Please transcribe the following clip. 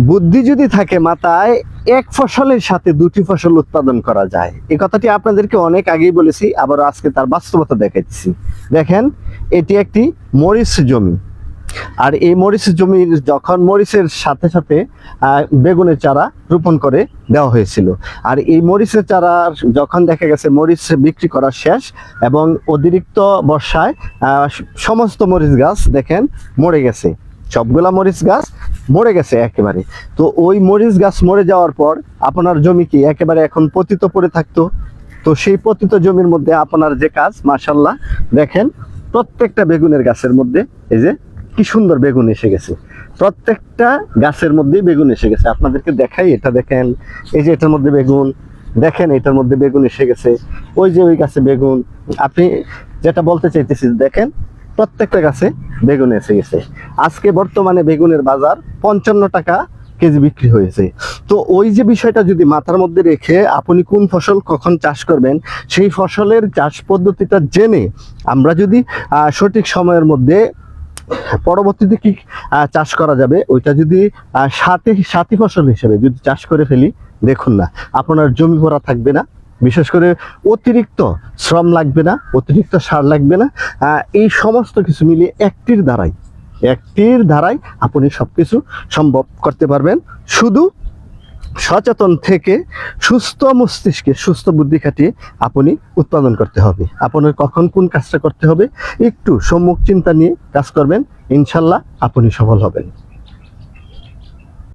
বুদ্ধি যদি থাকে মাথায়, এক ফসলের সাথে দুটি ফসল উৎপাদন করা যায়। এই কথাটি আপনাদেরকে অনেক আগেই বলেছি, আবার আজকে তার বাস্তবতা দেখাচ্ছি দেখেন, এটি একটি মরিচ জমি। আর এই মরিচ জমির যখন মরিচের সাথে সাথে বেগুনের চারা রোপণ করে দেওয়া হয়েছিল। আর এই মরিচের চারা যখন দেখা গেছে, মরিচ বিক্রি করা শেষ এবং অতিরিক্ত বর্ষায় সমস্ত মরিচ গাছ দেখেন মরে গেছে। সবগুলা মরিচ গাছ মরে গেছে একেবারে। তো ওই মরিচ গাছ মরে যাওয়ার পর আপনার জমি কি একেবারে এখন পতিত পড়ে থাকতো? তো সেই পতিত জমির মধ্যে আপনার যে কাজ মার্শাল্লাহ দেখেন প্রত্যেকটা বেগুনের গাছের মধ্যে এই যে কি সুন্দর বেগুন এসে গেছে। প্রত্যেকটা গাছের মধ্যেই বেগুন এসে গেছে। আপনাদেরকে দেখাই, এটা দেখেন, এই যে এটার মধ্যে বেগুন, দেখেন এটার মধ্যে বেগুন এসে গেছে। ওই যে ওই গাছে বেগুন, আপনি যেটা বলতে চাইতেছি দেখেন প্রত্যেকটা গাছে বেগুন এসে গেছে। আজকে বর্তমানে বেগুনের বাজার পঞ্চান্ন টাকা কেজি বিক্রি হয়েছে। তো ওই যে বিষয়টা যদি মাথার মধ্যে রেখে আপনি কোন ফসল কখন চাষ করবেন, সেই ফসলের চাষ পদ্ধতিটা জেনে আমরা যদি সঠিক সময়ের মধ্যে পরবর্তীতে কি চাষ করা যাবে, ওইটা যদি সাথে, সাথী ফসল হিসেবে যদি চাষ করে ফেলি, দেখুন না, আপনার জমি ভরা থাকবে না। বিশেষ করে অতিরিক্ত শ্রম লাগবে না, অতিরিক্ত সার লাগবে না এই সমস্ত কিছু মিলিয়ে একটির দ্বারাই একটির দ্বারাই আপনি সব কিছু সম্ভব করতে পারবেন। শুধু সচেতন থেকে সুস্থ মস্তিষ্কে সুস্থ বুদ্ধি খাটিয়ে আপনি উৎপাদন করতে হবে। আপনার কখন কোন কাজটা করতে হবে, একটু সম্মুখ চিন্তা নিয়ে কাজ করবেন, ইনশাল্লাহ আপনি সফল হবেন।